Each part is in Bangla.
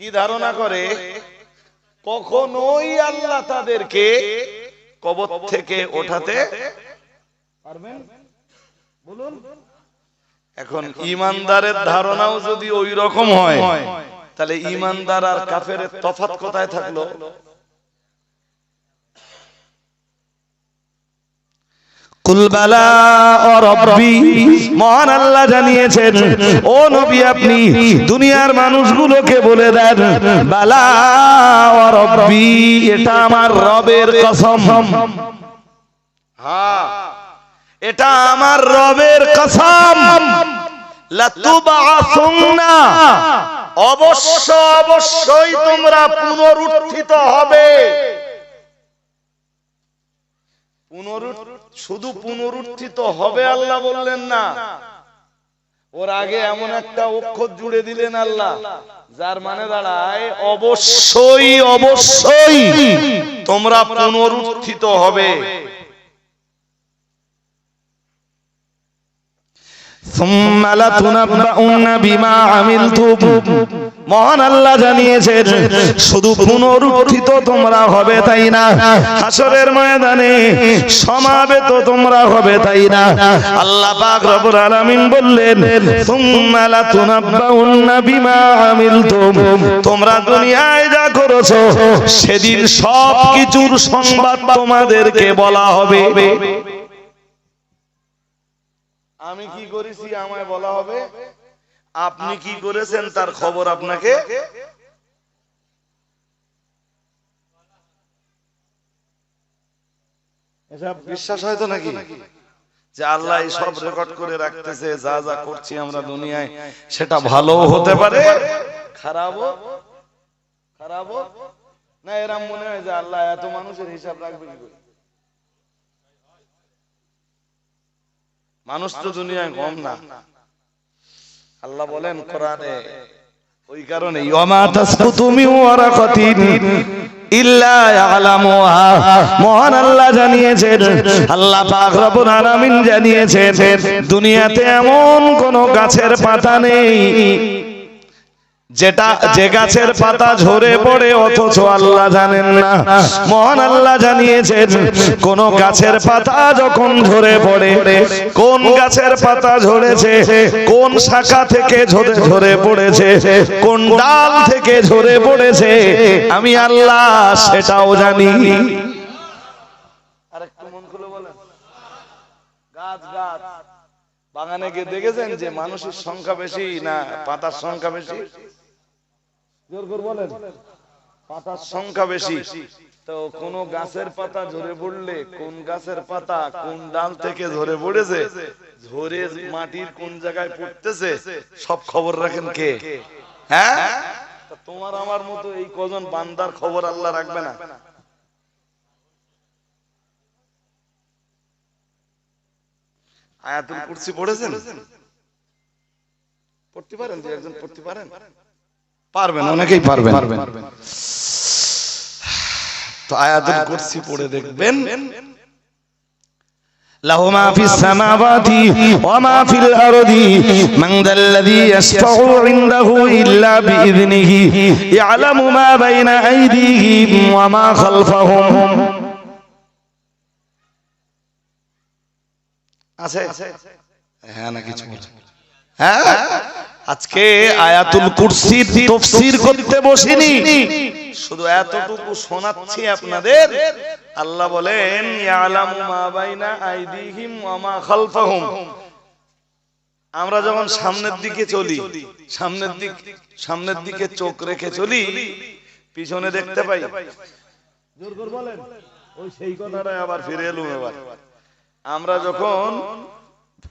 কি ধারণা করে? কখনোই আল্লাহ তাদেরকে কবর থেকে ওঠাতে পারবেন? বলুন। এখন ইমানদারের ধারণাও যদি ওই রকম হয়, তাহলে ইমানদার আর কাফের তফাত কোথায় থাকল? কুলবালা ও রব্বি। মহান আল্লাহ জানিয়েছেন ও নবী আপনি দুনিয়ার মানুষগুলোকে বলে দেন বালা ও রব্বি এটা আমার রবের কসম। হ্যাঁ। এটা আমার রবের কসম। লাতুবাসুন্না অবশ্য অবশ্যই তোমরা পুনরুত্থিত হবে। শুধু পুনরুত্থিত হবে আল্লাহ বললেন না। ওর আগে এমন একটা অক্ষর জুড়ে দিলেন আল্লাহ। যার মানে দাঁড়ায় অবশ্যই অবশ্যই তোমরা পুনরুত্থিত হবে। ثم لتنبؤن بما عملتم মহান আল্লাহ জানিয়েছেন শুধু পুনরুত্থিত তোমরা হবে তাই না হাসরের ময়দানে সমাবেত তোমরা হবে তাই না আল্লাহ পাক রব্বুল আলামিন বললেন সুম্মা লাতুনাব্বাউন্না বিমা আমিলতুম তোমরা দুনিয়ায় যা করেছো সেদিন সব কিছুর সংবাদ তোমাদেরকে বলা হবে আমি কি করেছি আমায় বলা হবে? আপনি কি করেছেন তার খবর আপনাকে? বিশ্বাস হয় তো নাকি? যে আল্লাহ সব রেকর্ড করে রাখতেছে যা যা করছি আমরা দুনিয়ায় সেটা ভালো হতে পারে? খারাপও খারাপও না এরম মনে হয় যে আল্লাহ এত মানুষের হিসাব রাখবে কি করে? মানুষ তো দুনিয়ায় কম না। আল্লাহ বলেন কোরআনে ওই কারণে ওয়ামা তাসকুতু মিন ওয়ারাকাতিন ইল্লা ইয়ালামুহা। মহান আল্লাহ জানিয়েছেন আল্লাহ পাক রব্বুল আলামিন জানিয়েছেন দুনিয়াতে এমন কোন গাছের পাতা নেই যেটা যে গাছের পাতা ঝরে পড়ে অথচ আল্লাহ জানেন না। মহান আল্লাহ জানিয়েছেন কোন গাছের পাতা যখন ঝরে পড়ে কোন গাছের পাতা ঝরেছে কোন শাখা থেকে ঝরে ঝরে পড়েছে কোন ডাল থেকে ঝরে পড়েছে আমি আল্লাহ সেটাও জানি। আরেকটু মন খুলে বলেন। গাছ গাছ। বাগানে গিয়ে দেখেছেন যে মানুষের সংখ্যা বেশি না পাতার সংখ্যা বেশি? জোর করে বলেন। পাতার সংখ্যা বেশি। তো কোন গাছের পাতা ঝরে পড়লে কোন গাছের পাতা কোন ডাল থেকে ঝরে পড়েছে? ঝরে মাটির কোন জায়গায় পড়তেছে? সব খবর রাখেন কে? হ্যাঁ? তোমার আমার মতো এই কজন বান্দার খবর আল্লাহ রাখবে না? আয়াতুল কুরসি পড়েছেন? পড়তে পারেন দু একজন পড়তে পারেন? পারবেন অনেকেই পারবেন তো আয়াতুল কুরসি পড়ে দেখবেন له ما في السماوات وما في الأرض من ذا الذي يشفع عنده إلا بإذنه يعلم ما بين أيديهم وما خلفهم আছে হ্যাঁ না কিছু বলছে হ্যাঁ? আজকে আয়াতুল তাফসীর করতে বসিনি। শুধু এতটুকু শোনাচ্ছি আপনাদের। আল্লাহ বলেন, ইয়ালামু মা বাইনা আইদিহিম ওয়া মা খালফাহুম। আমরা যখন সামনের দিকে চলি, সামনের দিক, সামনের দিকে চোখ রেখে চলি, পিছনে দেখতে পাই। জোর করে বলেন, ওই সেই কথাটা আবার ফিরে এলুম এবার। আমরা যখন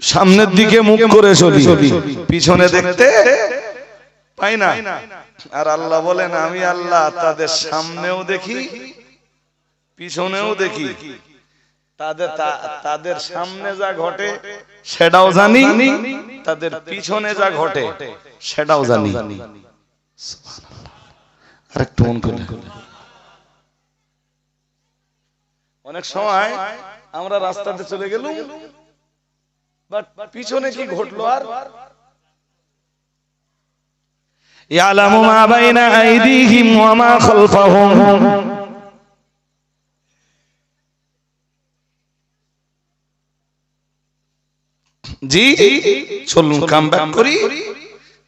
সামনের দিকে মুখ করে চলি পিছনে দেখতে পাই না। আর আল্লাহ বলেন আমি আল্লাহ তাদের সামনেও দেখি পিছনেও দেখি। তাদের তাদের সামনে যা ঘটে সেটাও জানি তাদের পিছনে যা ঘটে সেটাও জানি। মন অনেক সময় আমরা রাস্তাতে চলে গেলুম বাট পিছনে কি ঘটলো আর? ইয়ালামু মা বাইনা আইদিহিম ওয়া মা খালফাহুম। জি চলুন কাম ব্যাক করি।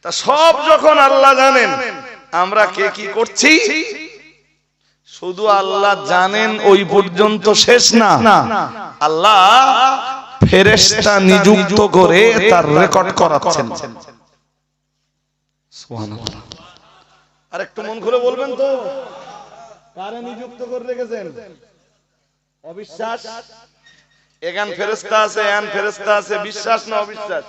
তা সব যখন আল্লাহ জানেন আমরা কে কি করছি? শুধু আল্লাহ জানেন ওই পর্যন্ত শেষ না। আল্লাহ ফেরেশতা নিযুক্ত করে তার রেকর্ড করাচ্ছেন সুবহানাল্লাহ আর একটু মন খুলে বলবেন তো কারে নিযুক্ত করে রেখেছেন অবিশ্বাস এখান ফেরেশতা আছে এখান ফেরেশতা আছে বিশ্বাস না অবিশ্বাস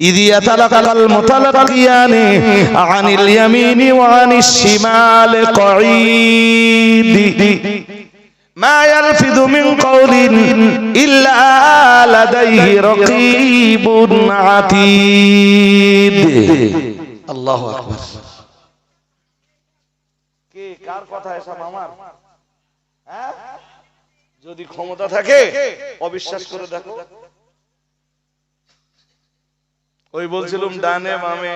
إذ يتلقى المتلقيان عن اليمين وعن الشمال قعيد ما يلفظ من قول إلا لديه رقيب عتيد আল্লাহ আকবার কে কার কথা এসব আমার হ্যাঁ? যদি ক্ষমতা থাকে অবিশ্বাস করে দেখো ওই বলছিলুম ডানে বামে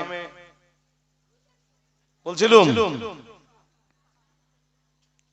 বলছিলুম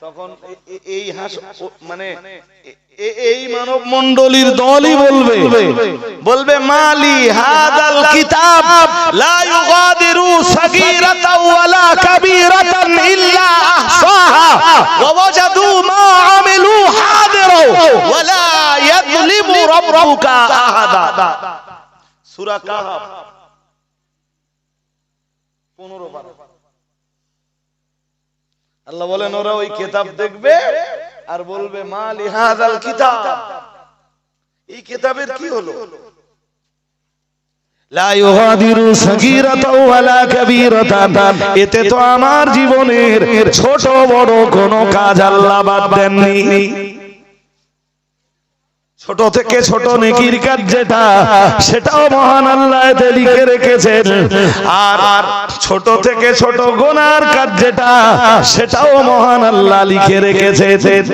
তখন এ- এ- এই হাস, ও- মানে এ- এ- এই মানব মণ্ডলীর দলই বলবে। বলবে, মালি হাদাল কিতাব, লা ইউগাদিরু সাগীরাতাও ওয়ালা কাবীরাতান ইল্লা আহসাহা, ওয়া ওয়াজাদু মা আমিলু হাদিরা ওয়ালা ইয়াযলিমু রাব্বুকা আহাদা। সূরা কাহাফ 15 বার। আল্লাহ বলেন ওরা ওই কিতাব দেখবে আর বলবে মা লিহাজাল কিতাব। এই কিতাবের কি হলো? এতে তো আমার জীবনের ছোট বড় কোনো কাজ আল্লাহ বাদ দেননি। ছোট থেকে ছোট নেকির কাজ যেটা, সেটাও মহান আল্লাহ লিখে রেখেছেন। আর আর ছোট থেকে ছোট গোনার কাজ যেটা, সেটাও মহান আল্লাহ লিখে রেখেছেন।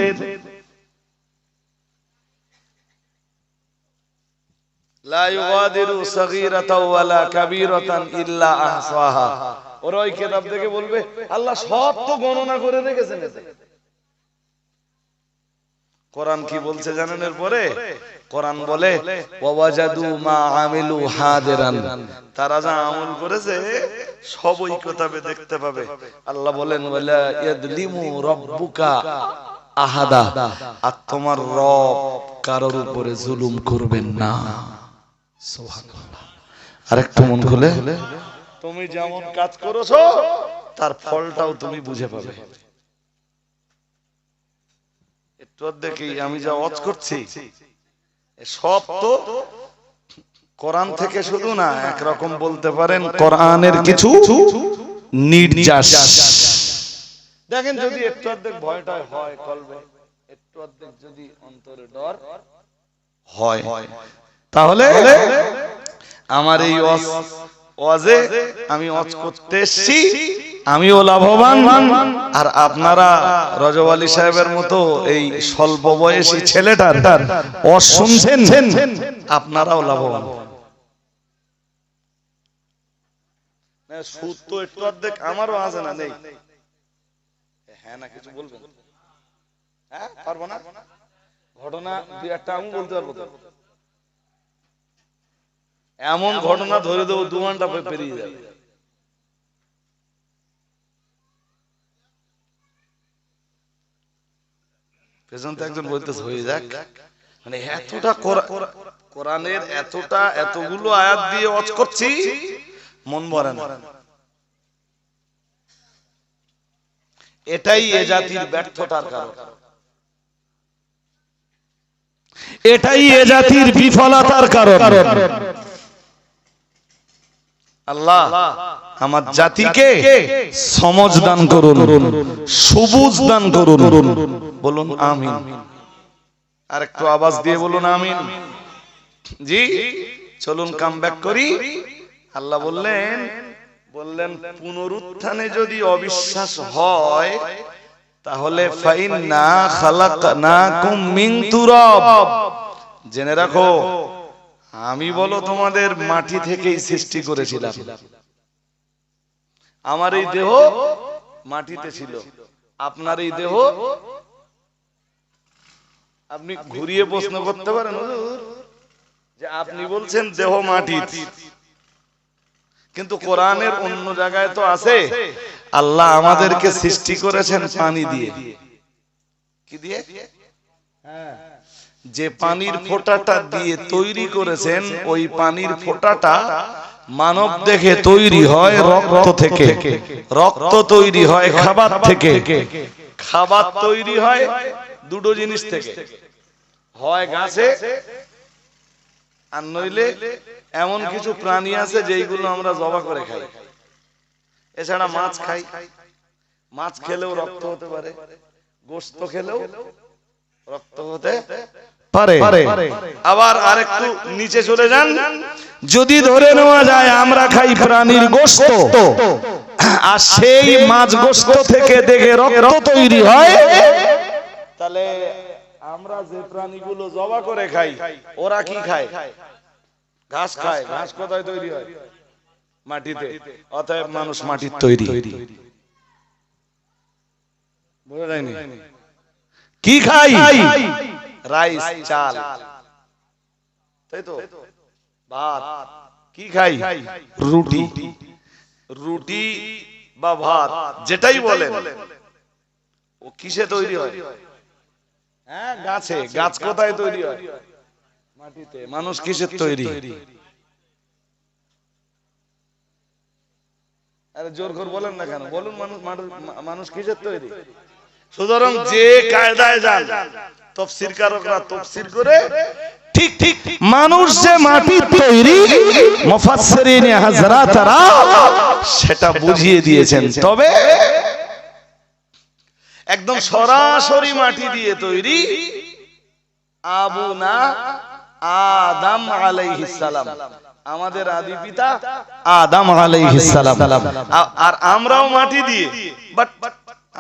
লা ইউগাদিরু সাগীরাতাও ওয়ালা কাবীরাতান ইল্লা আহসাহা। ওরা ওই কিতাব দেখে বলবে, আল্লাহ সব তো গণনা করে রেখেছেন। কোরআন কি বলছে জানেন এরপরে? কোরআন বলে ওয়াজাদু মা আমিলু হাদিরান। তারা যা আমল করেছে সব ওই কিতাবে দেখতে পাবে। আল্লাহ বলেন ওয়ালা ইয়াদলিমু রাব্বুকা আহাদা। আর তোমার রব কারোর উপরে জুলুম করবেন না। আর একটু মন খুলে। তুমি যেমন কাজ করেছ তার ফলটাও তুমি বুঝে পাবে। একটু দেখি আমি যা ওয়াজ করছি। সব তো কোরআন থেকে শুধু না একরকম বলতে পারেন কোরআনের কিছু নির্যাস। দেখেন যদি একটু অর্ধেক ভয়টা হয় কলবে একটু অর্ধেক যদি অন্তরে ডর হয়। তাহলে আমার এই ওয়াজে আমি ওয়াজ করতে এসেছি আমিও লাভবান। আর আপনারা রজব আলী সাহেবের মতো এই স্বল্প বয়সী ছেলেটার ওয়াজ শুনছেন আপনারাও লাভবান। না, সুদ তো একটু অর্ধেক আমারও আছে না নেই। হ্যাঁ না কিছু বলবেন? হ্যাঁ পারব না? ঘটনা দুই একটা আমি বলতে পারব এমন ঘটনা ধরে দেবো দু ঘণ্টা পরে পেরিয়ে যাবে। পেছন তো একজন বলতেছে হয়ে যাক। মানে এতটা কোরআনের এতটা এতগুলো আয়াত দিয়ে ওয়াজ করছি মন ভরে না। এটাই এ জাতির ব্যর্থতার কারণ। এটাই এ জাতির বিফলতার কারণ। আল্লাহ আমার জাতিকে সমজ দান করুন সবুজ দান করুন। বলুন আমিন। আর একটু আওয়াজ দিয়ে বলুন আমিন। জি চলুন কাম ব্যাক করি। আল্লাহ বললেন বললেন পুনরুত্থানে যদি অবিশ্বাস হয় তাহলে ফাইন না খালাক না মিন তুরব। জেনে রাখো। আমি বলো তোমাদের মাটি থেকেই সৃষ্টি করেছিলাম। আমার এই দেহ মাটিতে ছিল। আপনার এই দেহ আপনি ঘুরিয়ে প্রশ্ন করতে পারেন যে আপনি বলছেন দেহ মাটি কিন্তু কোরআনের অন্য জায়গায় তো আছে। আল্লাহ আমাদেরকে সৃষ্টি করেছেন পানি দিয়ে। কি দিয়ে? যে পানির ফোঁটাটা দিয়ে তৈরি করেছেন ওই পানির ফোঁটাটা মানব দেখে তৈরি হয় রক্ত থেকে। রক্ত তৈরি হয় খাবার থেকে। খাবার তৈরি হয় দুটো জিনিস থেকে। হয় গাছে আর নইলে এমন কিছু প্রাণী আছে যেইগুলো আমরা জবা করে খাই। এছাড়া মাছ খাই। মাছ খেলেও রক্ত হতে পারে। গোস্ত খেলেও রক্ত হতে পারে। আবার আরেকটু নিচে চলে যান। যদি ধরে নেওয়া যায় আমরা খাই প্রাণীর গোস্ত আর সেই মাছ গোস্ত থেকে দেখে রক্ত তৈরি হয়। তাহলে আমরা যে প্রাণীগুলো জবা করে খাই ওরা কি খায়? ঘাস খায়। ঘাস কোথায় তৈরি হয়? মাটিতে। অতএব মানুষ মাটির তৈরি। বোঝা যায়নি? কি খাই। রাইস, চাল। তাই তো? ভাত। কি খাই? রুটি। রুটি বা ভাত, যেটাই বলেন। ও কিসে তৈরি হয়? হ্যাঁ গাছে। গাছ কোথায় তৈরি হয়? মাটিতে। মানুষ কিসের তৈরি? আরে জোর করে বলেন না কেন? বলুন মানুষ, মানুষ- মানুষ কিসের তৈরি? সুতরাং যে কায়দায় যান। তফসির কারকরা তফসির করে ঠিক ঠিক। মানুষ যে মাটির তৈরি মুফাসসিরিন হাজরাতরা সেটা বুঝিয়ে দিয়েছেন। তবে একদম সরাসরি মাটি দিয়ে তৈরি আবু না আদম আলাইহিস সালাম। আমাদের আদি পিতা আদম আলাইহিস সালাম। আর আমরাও মাটি দিয়ে বাট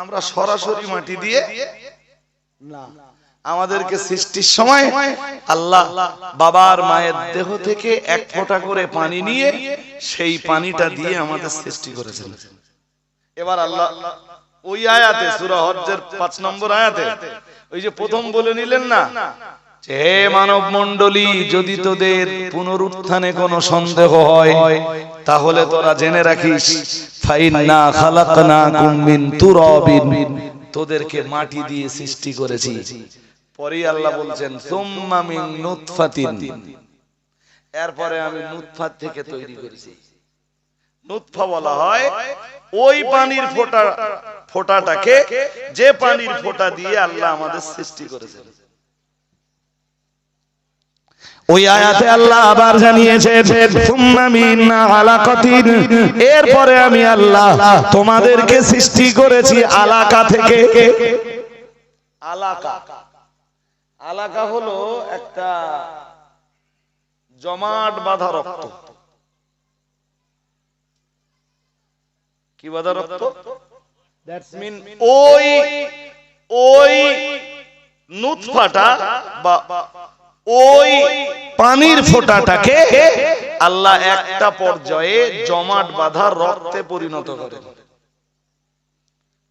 আমরা সরাসরি মাটি দিয়ে না। আমাদেরকে সৃষ্টির সময় আল্লাহ বাবার মায়ের দেহ থেকে এক ফোঁটা করে পানি নিয়ে সেই পানিটা দিয়ে আমাদের সৃষ্টি করেছেন। এবার আল্লাহ ওই আয়াতে সূরা হজ্জের 5 নম্বর আয়াতে ওই যে প্রথম বলে নিলেন না যে হে মানব মণ্ডলী যদি তোদের পুনরুত্থানে কোনো সন্দেহ হয় তাহলে তোরা জেনে রাখিস ফাইন্না খালাকনাকুম মিন তুরাবিন তোদেরকে মাটি দিয়ে সৃষ্টি করেছি। পরে আল্লাহ বলছেন সুম্মা মিন নুতফাতিন এরপরে আমি নুতফা থেকে তৈরি করেছি। নুতফা বলা হয় ওই পানির ফোঁটা ফোঁটাটাকে যে পানির ফোঁটা দিয়ে আল্লাহ আমাদের সৃষ্টি করেছেন। ওই আয়াতে আল্লাহ আবার আলাকাতিন। এরপরে আমি আল্লাহ তোমাদেরকে সৃষ্টি করেছি আলাকা থেকে। আলাকা। আলাকা হলো একটা জমাট বাঁধা রক্ত। কি বাঁধা রক্ত? মিন ওই ওই নুতফাটা বা ওই পানির ফোঁটাটাকে আল্লাহ একটা পর্যায়ে জমাট বাঁধা রক্তে পরিণত করেন।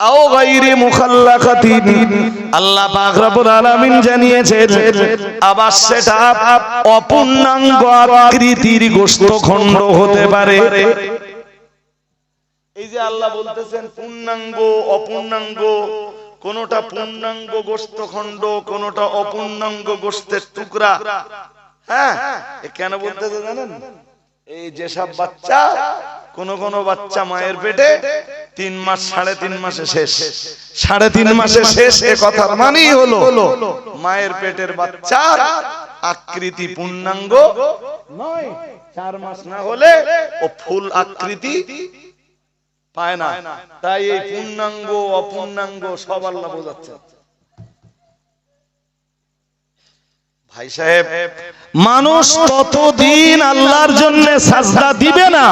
আও গায়রে মুখাল্লাকাতিন। আল্লাহ পাক রব্বুল আলামিন জানিয়েছেন, আবার সেটা অপূর্ণাঙ্গ আকৃতির গোশত খণ্ড হতে পারে। এই যে আল্লাহ বলতেছেন, পূর্ণাঙ্গ, অপূর্ণাঙ্গ, কোনটা পূর্ণাঙ্গ গোস্ত খণ্ড কোনটা অপূর্ণাঙ্গ গোস্তের টুকরা। হ্যাঁ কেন বলতেছে জানেন? এই যেসব বাচ্চা কোন কোন বাচ্চা মায়ের পেটে তিন মাস সাড়ে তিন মাসে শেষ। সাড়ে তিন মাসে শেষ এ কথার মানেই হলো মায়ের পেটের বাচ্চা আকৃতি পূর্ণাঙ্গ নয় চার মাস না হলে ও ফুল আকৃতি পায় না। তাই এই পূর্ণাঙ্গ অপূর্ণাঙ্গ সব আল্লাহ বোঝাচ্ছে। ভাই সাহেব, মানুষ ততদিন আল্লাহর জন্য সাজদা দিবে না।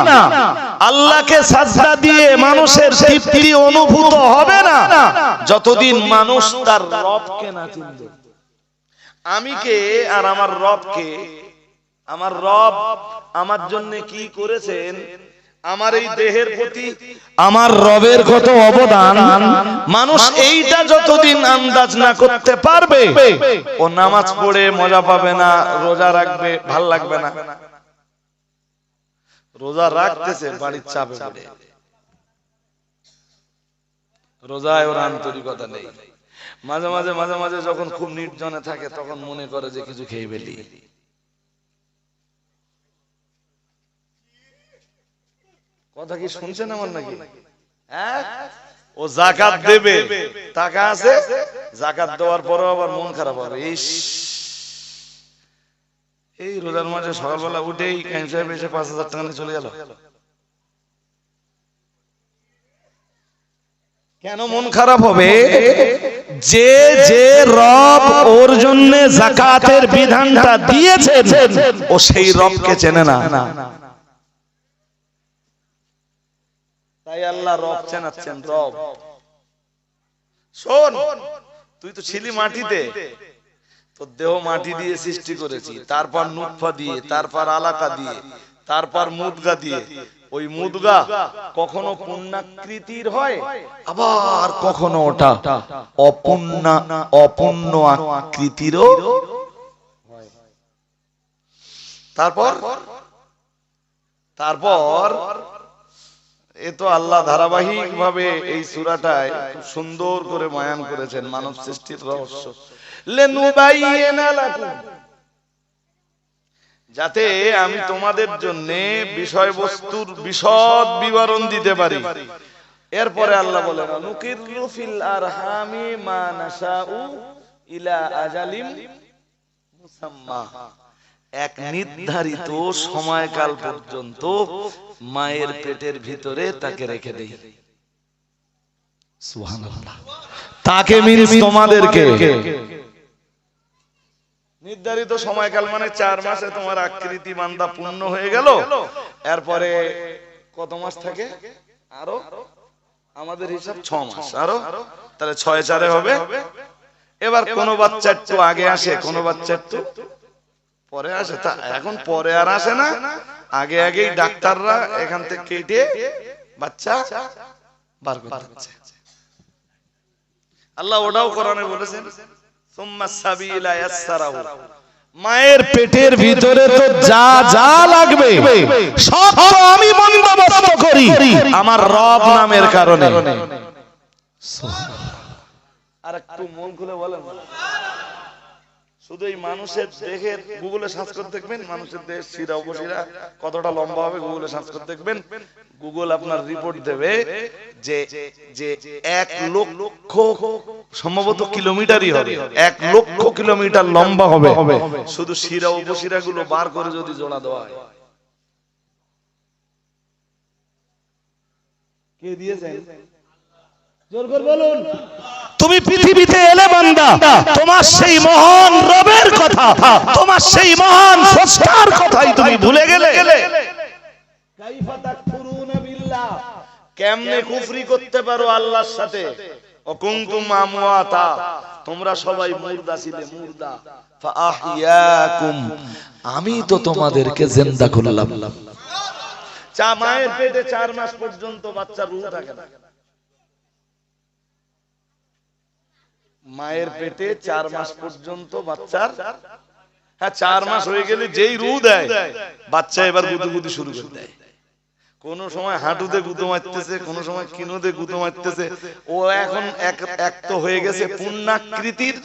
আল্লাহকে সাজদা দিয়ে মানুষের তৃপ্তি অনুভূত হবে না। যতদিন মানুষ তার রবকে না চিনবে। আমি কে আর আমার রবকে? আমার রব আমার জন্য কি করেছেন? আমার এই দেহের প্রতি আমার রবের কত অবদান মানুষ এইটা যতদিন আন্দাজ না করতে পারবে ও নামাজ পড়ে মজা পাবে না রোজা রাখবে ভালো লাগবে না। রোজা রাখতেছে বাড়ির চাপে। পড়ে। রোজায় ওর আন্তরিকতা নেই। মাঝে মাঝে মাঝে মাঝে যখন খুব নির্জনে থাকে তখন মনে করে যে কিছু খেয়ে ফেলি। কথা কি শুনছেন আমার নাকি? হ্যাঁ? ও জাকাত দেবে। টাকা আছে? জাকাত দেওয়ার পরেও আবার মন খারাপ হবে। এই রোজার মাঝে সকালবেলা উঠেই সাহেব এসে পাঁচ হাজার টাকা নিয়ে চলে গেল। কেন মন খারাপ হবে? যে যে রব ওর জন্য জাকাতের বিধানটা দিয়েছে ও সেই রবকে চেনে না। তাই আল্লাহ রব চেনাচ্ছেন রব। শোন তুই তো ছিলি মাটিতে। তোর দেহ মাটি দিয়ে সৃষ্টি করেছি তারপর নুৎফা দিয়ে তারপর আলাকা দিয়ে তারপর মুদগা দিয়ে। ওই মুদগা কখনো পূর্ণাকৃতির হয় আবার কখনো ওটা অপূর্ণ অপূর্ণ আকৃতিরও তারপর? তারপর এ তো আল্লাহ ধারাবাহিক ভাবে এই সুরাটায় খুব সুন্দর করে বয়ান করেছেন মানব সৃষ্টির রহস্য। যাতে আমি তোমাদের জন্য বিষয়বস্তুর বিশদ বিবরণ দিতে পারি। এরপরে আল্লাহ বলেন নুকিরু ফিল আরহামি মা নাশাউ ইলা আজালিম মুসাম্মা। এক নির্ধারিত সময়কাল পর্যন্ত মায়ের পেটের ভিতরে তাকে রেখে দেই। তাকে মিনস তোমাদেরকে। নির্ধারিত সময়কাল মানে চার মাসে তোমার আকৃতি বান্দা পূর্ণ হয়ে গেল। এরপরে কত মাস থাকে? আরও? আমাদের হিসাব ছ মাস। আরও? তাহলে ছয় চারে হবে। এবার কোনো বাচ্চা একটু আগে আসে কোনো বাচ্চা একটু পরে আসে। তা এখন পরে আর আসে না। আগে আগেই ডাক্তাররা এখান থেকে কেটে বাচ্চা বার করতে আল্লাহ ওটাও কোরআনে বলেছেন সুম্মা সাবিলা ইয়াসসারাহু। মায়ের পেটের ভিতরে তো যা যা লাগবে সব তো আমি বন্দোবস্ত করি। আমার রব নামের কারণে। আর একটু মন খুলে বলেন। শুধু এই মানুষের দেহের গুগলে সার্চ করে দেখবেন, মানুষের দেহ শিরা উপশিরা কতটা লম্বা হবে গুগলে সার্চ করে দেখবেন। গুগল আপনার রিপোর্ট দেবে যে যে এক লক্ষ সম্ভবত কিলোমিটারই হবে। এক লক্ষ কিলোমিটার লম্বা হবে। শুধু শিরা উপশিরা গুলো বার করে যদি জোড়া দেওয়া হয়। কে দিয়েছেন? তুমি পৃথিবীতে এলে বান্দা তোমার সেই মহান রবের কথা তোমার সেই মহান স্রষ্টার কথাই তুমি ভুলে গেলে। কেমনে কুফরি করতে পারো আল্লাহর সাথে? অকুন্তুম আমওয়াতা তোমরা সবাই মুর্দা ছিলে মুর্দা। ফাআহইয়াকুম আমি তো তোমাদেরকে জিন্দা করলাম। চা মায়ের পেটে চার মাস পর্যন্ত বাচ্চার রূহ থাকে না। মায়ের পেটে চার মাস পর্যন্ত বাচ্চার হ্যাঁ চার মাস হয়ে গেলে যেই রু দেয় বাচ্চা এবার গুদুগুদি শুরু করে দেয় কোন সময় হাঁটুতে গুঁতো মারতেছে কোন সময় কিনোতে গুঁতো মারতেছে ও এখন এক এক তো হয়ে গেছে পূর্ণাকৃতির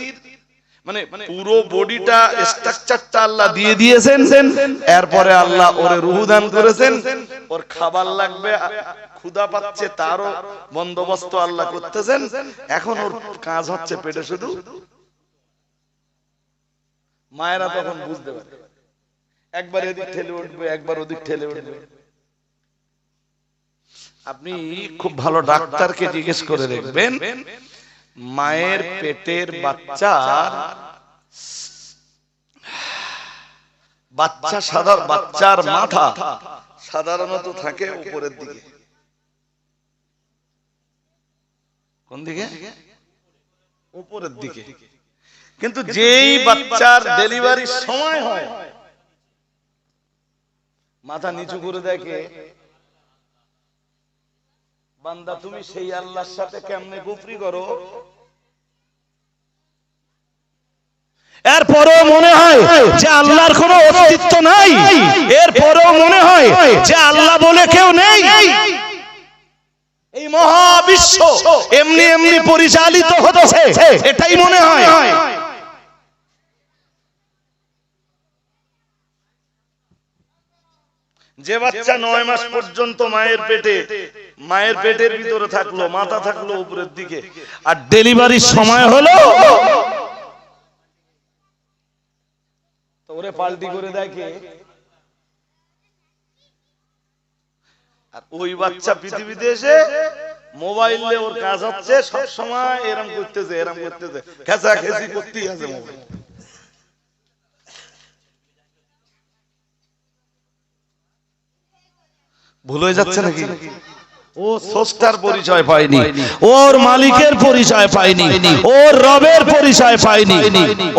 মানে পুরো বডিটা স্ট্রাকচারটা আল্লাহ দিয়ে দিয়েছেন। এরপরে আল্লাহ ওরে রুহু দান করেছেন। ওর খাবার লাগবে ক্ষুধা পাচ্ছে তারও বন্দোবস্ত আল্লাহ করতেছেন। এখন ওর কাজ হচ্ছে পেটে শুধু মায়েরা তখন বুঝতে পারে। একবার এদিক ঠেলে উঠবে একবার ওদিক ঠেলে উঠবে। আপনি খুব ভালো ডাক্তারকে জিজ্ঞেস করে দেখবেন। মায়ের পেটের বাচ্চার বাচ্চা সাধারণ বাচ্চার মাথা সাধারণত থাকে উপরের দিকে। কোন দিকে? উপরের দিকে। কিন্তু যেই বাচ্চার ডেলিভারির সময় হয় মাথা নিচু করে দেখে বান্দা, তুমি সেই আল্লাহর সাথে কেমনে গুফরি করো? এরপরেও মনে হয় যে আল্লাহর কোনো অস্তিত্ব নাই। এরপরেও মনে হয় যে আল্লাহ বলে কেউ নেই। এই মহাবিশ্ব এমনি এমনি পরিচালিত হচ্ছে এটাই মনে হয়। যে বাচ্চা নয় মাস পর্যন্ত মায়ের পেটে মায়ের পেটের ভিতরে থাকল মাথা থাকল উপরের দিকে। আর ডেলিভারির সময় হলো। ওরে পাল্টি করে দেখে। আর ওই বাচ্চা পৃথিবীতে এসে মোবাইলে ওর কাজ হচ্ছে সব সময় এরম করতেছে এরম করতেছে। খেসা খেসি করতেই আছে মোবাইল। ভুল হয়ে যাচ্ছে নাকি? ও স্রষ্টার পরিচয় পায়নি। ওর মালিকের পরিচয় পায়নি। ওর রবের পরিচয় পায়নি।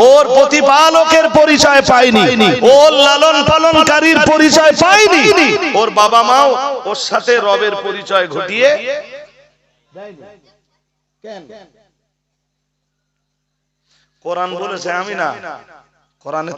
ওর প্রতিপালকের পরিচয় পায়নি। ওর লালন পালনকারীর পরিচয় পায়নি। ওর বাবা মাও ওর সাথে রবের পরিচয় ঘটিয়ে কোরআন বলেছে আমি না। কোরআনে